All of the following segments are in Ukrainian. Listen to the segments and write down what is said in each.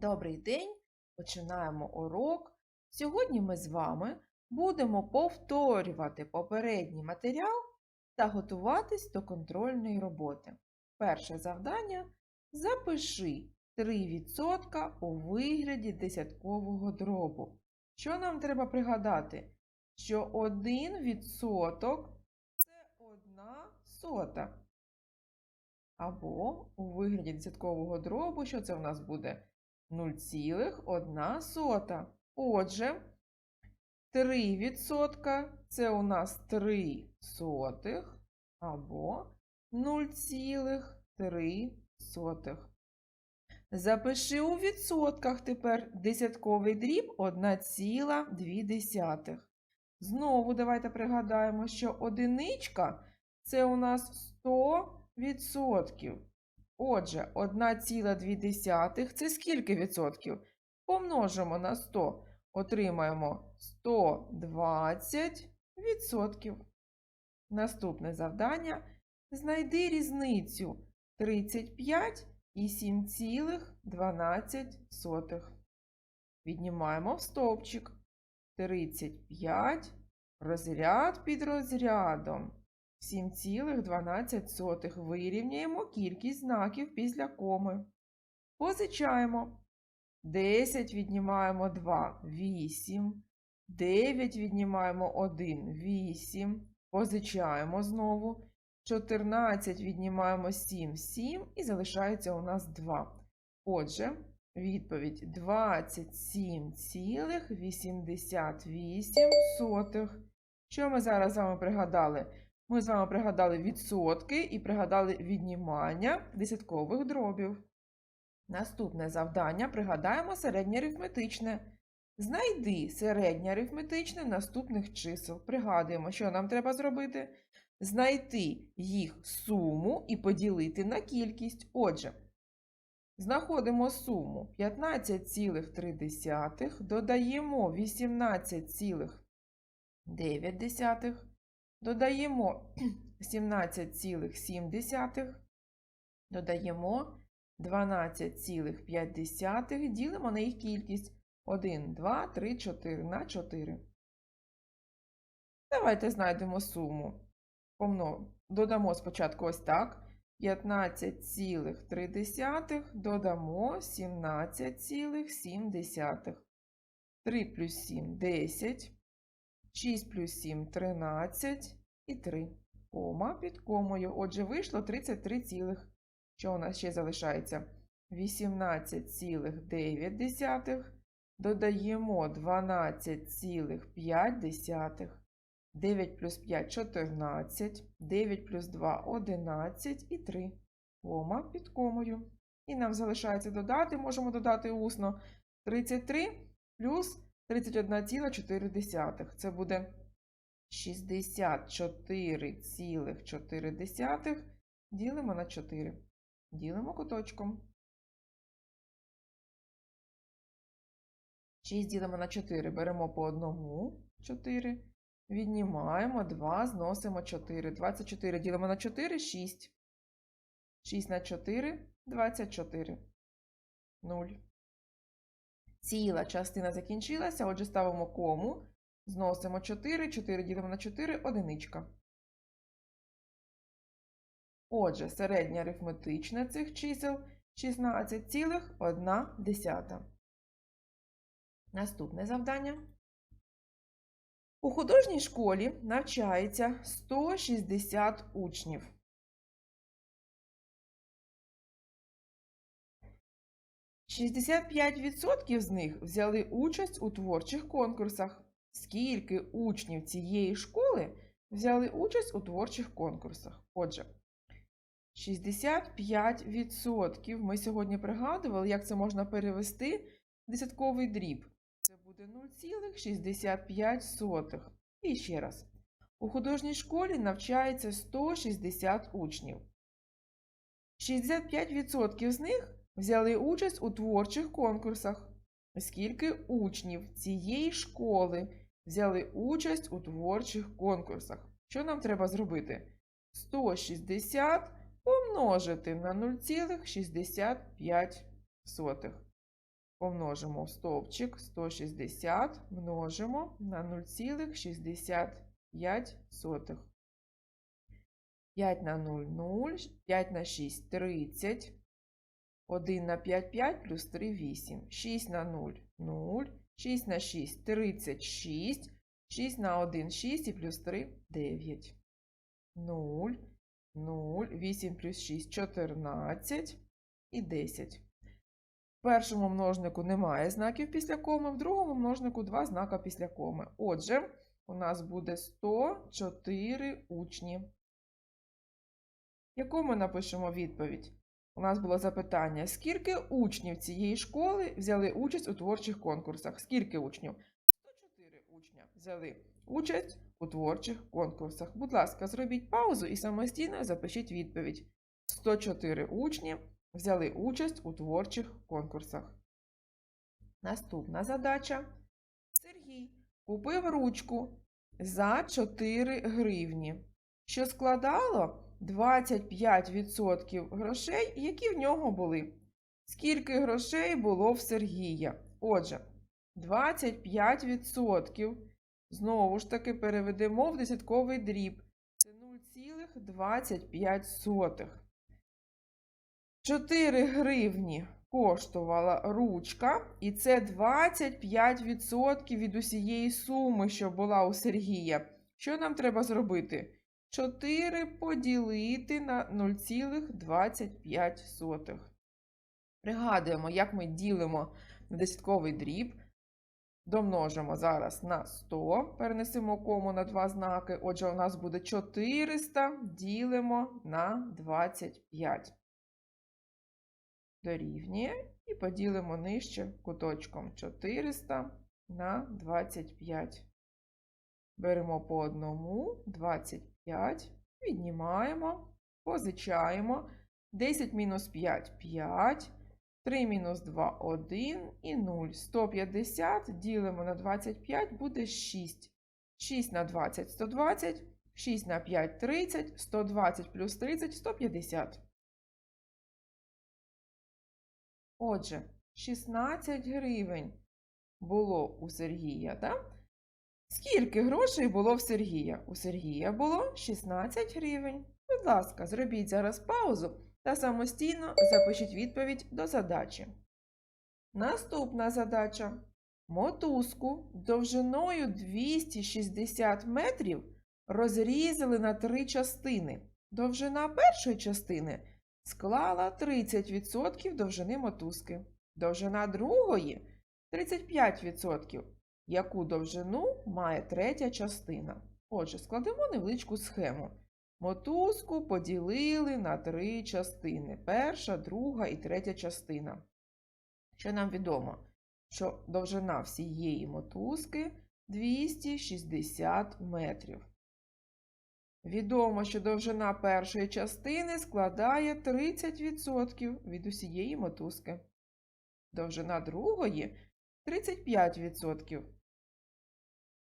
Добрий день! Починаємо урок. Сьогодні ми з вами будемо повторювати попередній матеріал та готуватись до контрольної роботи. Перше завдання запиши 3% у вигляді десяткового дробу. Що нам треба пригадати? Що 1% це 1 сота. Або у вигляді десяткового дробу, що це в нас буде? 0,1 сота. Отже, 3% це у нас 3 сотих або 0,3 сотих. Запиши у відсотках тепер десятковий дріб 1,2. Знову давайте пригадаємо, що одиничка це у нас 100%. Отже, 1,2 це скільки відсотків? Помножимо на 100, отримаємо 120 відсотків. Наступне завдання. Знайди різницю 35 і 7,12. Віднімаємо в стовпчик. 35 розряд під розрядом. 7,12 вирівняємо кількість знаків після коми. Позичаємо. 10 віднімаємо 2 8. 9 віднімаємо 1 8. Позичаємо знову. 14 віднімаємо 7 7 і залишається у нас 2. Отже, відповідь 27,88. Що ми зараз з вами пригадали? Ми з вами пригадали відсотки і пригадали віднімання десяткових дробів. Наступне завдання пригадаємо середнє арифметичне. Знайди середнє арифметичне наступних чисел. Пригадуємо, що нам треба зробити. Знайти їх суму і поділити на кількість. Отже, знаходимо суму 15,3, додаємо 18,9. Додаємо 17,7, додаємо 12,5, ділимо на їх кількість 1, 2, 3, 4 на 4. Давайте знайдемо суму. Додамо спочатку ось так. 15,3 додамо 17,7. 3 плюс 7 – 10. 6 плюс 7 – 13 і 3. Кома під комою. Отже, вийшло 33, цілих. що у нас ще залишається? 18,9. Додаємо 12,5. 9 плюс 5 – 14. 9 плюс 2 – 11 і 3. Кома під комою. І нам залишається додати, можемо додати усно 33 плюс 31,4. Це буде 64,4 ділимо на 4. Ділимо куточком. 6 ділимо на 4. Беремо по одному 4. Віднімаємо 2, зносимо 4. 24 ділимо на 4 6. 6 на 4 24. 0. Ціла частина закінчилася, отже, ставимо кому. Зносимо 4, 4 ділимо на 4, одиничка. Отже, середнє арифметичне цих чисел 16,1. Наступне завдання. У художній школі навчається 160 учнів. Шістдесят п'ять відсотків з них взяли участь у творчих конкурсах. Скільки учнів цієї школи взяли участь у творчих конкурсах? Отже, 65% ми сьогодні пригадували, як це можна перевести в десятковий дріб. Це буде 0,65. І ще раз. У художній школі навчається 160 учнів. 65% з них взяли участь у творчих конкурсах. Скільки учнів цієї школи взяли участь у творчих конкурсах? Що нам треба зробити? 160 помножити на 0,65. помножимо стовпчик 160, множимо на 0,65. 5 на 0 – 0, 5 на 6 – 30, 1 на 5 – 5, плюс 3 – 8, 6 на 0 – 0, 6 на 6 – 36, 6 на 1 – 6 і плюс 3 – 9. 0, 0, 8 плюс 6 – 14 і 10. В першому множнику немає знаків після коми, в другому множнику два знака після коми. Отже, у нас буде 104 учні. Яку ми напишемо відповідь? У нас було запитання: скільки учнів цієї школи взяли участь у творчих конкурсах? Скільки учнів? 104 учня взяли участь у творчих конкурсах. Будь ласка, зробіть паузу і самостійно запишіть відповідь. 104 учні взяли участь у творчих конкурсах. Наступна задача. Сергій купив ручку за 4 гривні, що складало 25% грошей, які в нього були. Скільки грошей було в Сергія? Отже, 25%. Знову ж таки переведемо в десятковий дріб. Це 0,25. 4 гривні коштувала ручка, і це 25% від усієї суми, що була у Сергія. Що нам треба зробити? 4 поділити на 0,25. Пригадуємо, як ми ділимо на десятковий дріб. Домножимо зараз на 100, перенесемо кому на два знаки. Отже, у нас буде 400, ділимо на 25. Дорівнює і поділимо нижче куточком 400 на 25. Беремо по одному 25, віднімаємо, позичаємо. 10 мінус 5 5, 3 мінус 2 1 і 0. 150 ділимо на 25 буде 6. 6 на 20 120, 6 на 5 30, 120 плюс 30 150. Отже, 16 гривень було у Сергія, так? Скільки грошей було в Сергія? У Сергія було 16 гривень. Будь ласка, зробіть зараз паузу та самостійно запишіть відповідь до задачі. Наступна задача. Мотузку довжиною 260 метрів розрізали на три частини. Довжина першої частини склала 30% довжини мотузки. Довжина другої 35%. Яку довжину має третя частина? Отже, складемо невеличку схему. Мотузку поділили на три частини. Перша, друга і третя частина. Що нам відомо? Що довжина всієї мотузки 260 метрів. Відомо, що довжина першої частини складає 30% від усієї мотузки. Довжина другої 35%.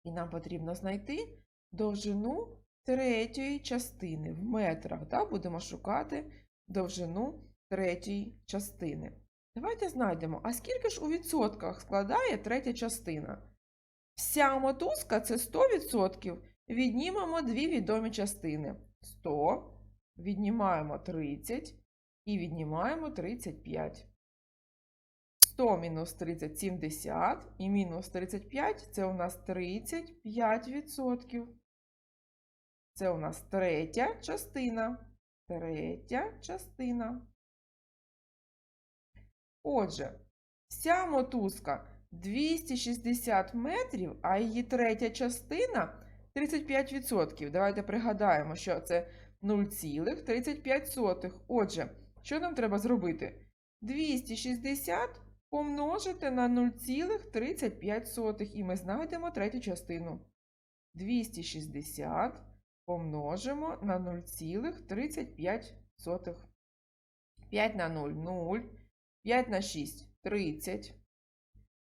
І нам потрібно знайти довжину третьої частини в метрах. Да? Будемо шукати довжину третьої частини. Давайте знайдемо, а скільки ж у відсотках складає третя частина? Вся мотузка це 100%. Віднімемо дві відомі частини. 100, віднімаємо 30 і віднімаємо 35. 100 мінус 30 – 70, і мінус 35 це у нас 35%. Це у нас третя частина. Третя частина. Отже, вся мотузка 260 метрів, а її третя частина 35%. Давайте пригадаємо, що це 0,35. Отже, що нам треба зробити? 260 помножити на 0,35 і ми знайдемо третю частину. 260 помножимо на 0,35. 5 на 0 0, 5 на 6 30,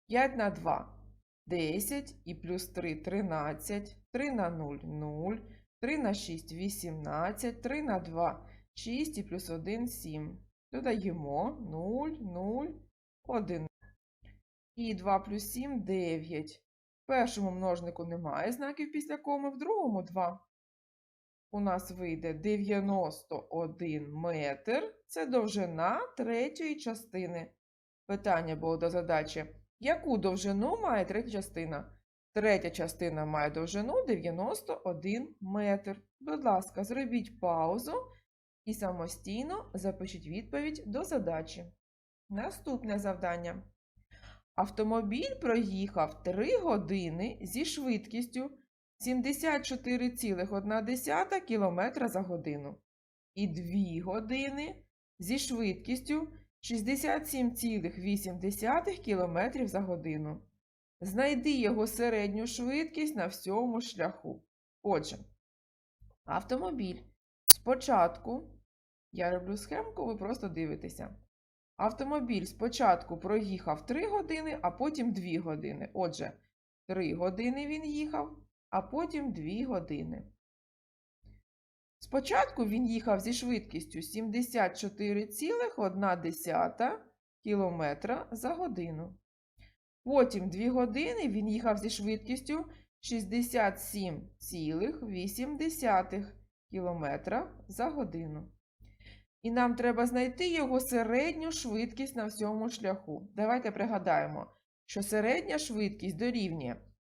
5 на 2 10 і плюс 3 13, 3 на 0 0, 3 на 6 18, 3 на 2 6 і плюс 1 7. Додаємо 0, 0, 1. І 2 плюс 7 – 9. В першому множнику немає знаків після коми, в другому 2. У нас вийде 91 метр. Це довжина третьої частини. Питання було до задачі. Яку довжину має третя частина? Третя частина має довжину 91 метр. Будь ласка, зробіть паузу і самостійно запишіть відповідь до задачі. Наступне завдання. Автомобіль проїхав 3 години зі швидкістю 74,1 км за годину і 2 години зі швидкістю 67,8 км за годину. Знайди його середню швидкість на всьому шляху. Отже, автомобіль спочатку, я роблю схемку, ви просто дивитеся. Автомобіль спочатку проїхав 3 години, а потім 2 години. Отже, 3 години він їхав, а потім 2 години. Спочатку він їхав зі швидкістю 74,1 км за годину. Потім 2 години він їхав зі швидкістю 67,8 км за годину. І нам треба знайти його середню швидкість на всьому шляху. Давайте пригадаємо, що середня швидкість дорівнює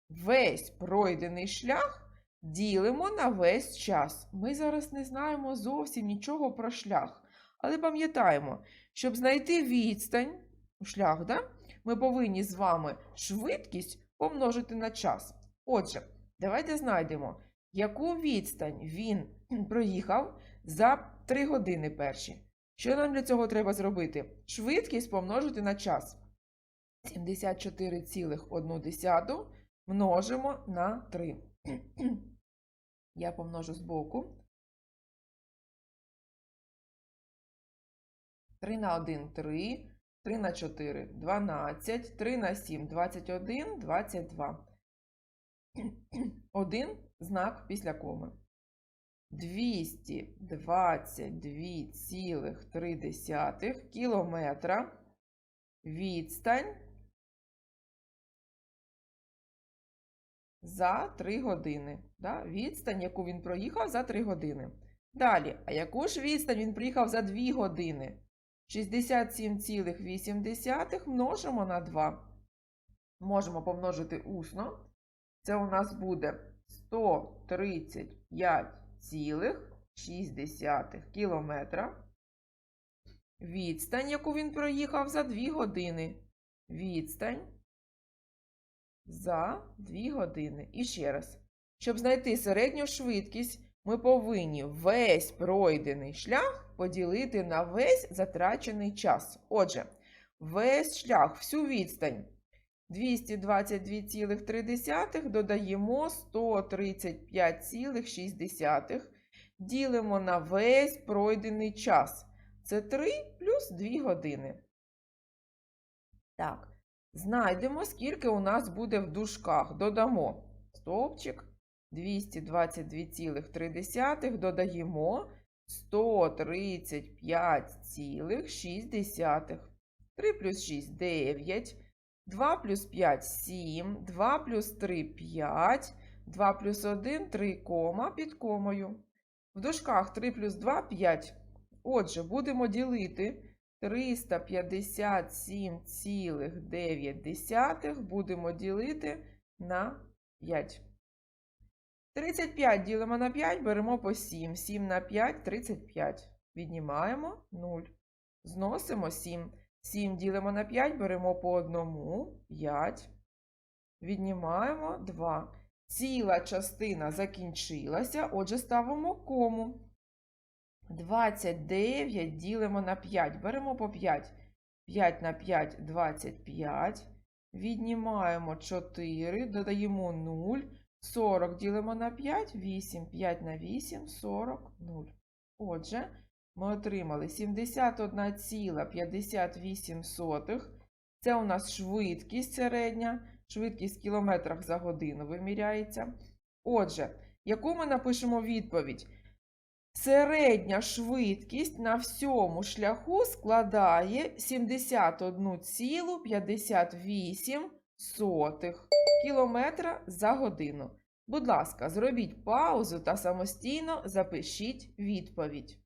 весь пройдений шлях ділимо на весь час. Ми зараз не знаємо зовсім нічого про шлях. Але пам'ятаємо, щоб знайти відстань шлях, да, ми повинні з вами швидкість помножити на час. Отже, давайте знайдемо, яку відстань він проїхав за 3 години перші. Що нам для цього треба зробити? Швидкість помножити на час. 74,1 множимо на 3. Я помножу збоку. 3 на 1 – 3, 3 на 4 – 12, 3 на 7 – 21, 22. Один знак після коми. 222,3 кілометра відстань за 3 години. Да? Відстань, яку він проїхав за 3 години. Далі, а яку ж відстань він проїхав за 2 години? 67,8 множимо на 2. Можемо помножити усно. Це у нас буде 135,6 кілометра. Відстань, яку він проїхав за 2 години. Відстань за 2 години. І ще раз. Щоб знайти середню швидкість, ми повинні весь пройдений шлях поділити на весь затрачений час. Отже, весь шлях, всю відстань 222,3 додаємо 135,6. Ділимо на весь пройдений час. Це 3 плюс 2 години. Так, знайдемо, скільки у нас буде в дужках. Додамо стовпчик 222,3, додаємо 135,6. 3 плюс 6 – 9. 2 плюс 5 – 7, 2 плюс 3 – 5, 2 плюс 1 – 3 кома під комою. В дужках 3 плюс 2 – 5. Отже, будемо ділити 357,9 будемо ділити на 5. 35 ділимо на 5, беремо по 7. 7 на 5 – 35. Віднімаємо 0. Зносимо 7. 7 ділимо на 5, беремо по одному, 5. Віднімаємо 2. Ціла частина закінчилася, отже, ставимо кому. 29 ділимо на 5, беремо по 5. 5 на 5 – 25. Віднімаємо 4, додаємо 0. 40 ділимо на 5, 8. 5 на 8 – 40, 0. Отже, ми отримали 71,58. Це у нас швидкість середня, швидкість в кілометрах за годину виміряється. Отже, яку ми напишемо відповідь? Середня швидкість на всьому шляху складає 71,58 кілометра за годину. Будь ласка, зробіть паузу та самостійно запишіть відповідь.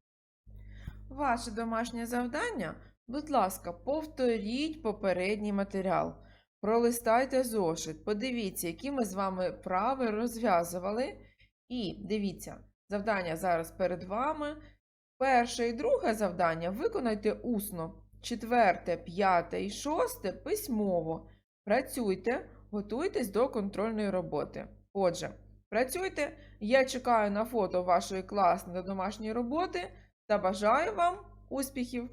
Ваше домашнє завдання, будь ласка, повторіть попередній матеріал. Пролистайте зошит, подивіться, які ми з вами прави розв'язували. І дивіться, завдання зараз перед вами. Перше і друге завдання виконайте усно. Четверте, п'яте і шосте письмово. Працюйте, готуйтесь до контрольної роботи. Отже, працюйте. Я чекаю на фото вашої класної домашньої роботи та бажаю вам успіхів!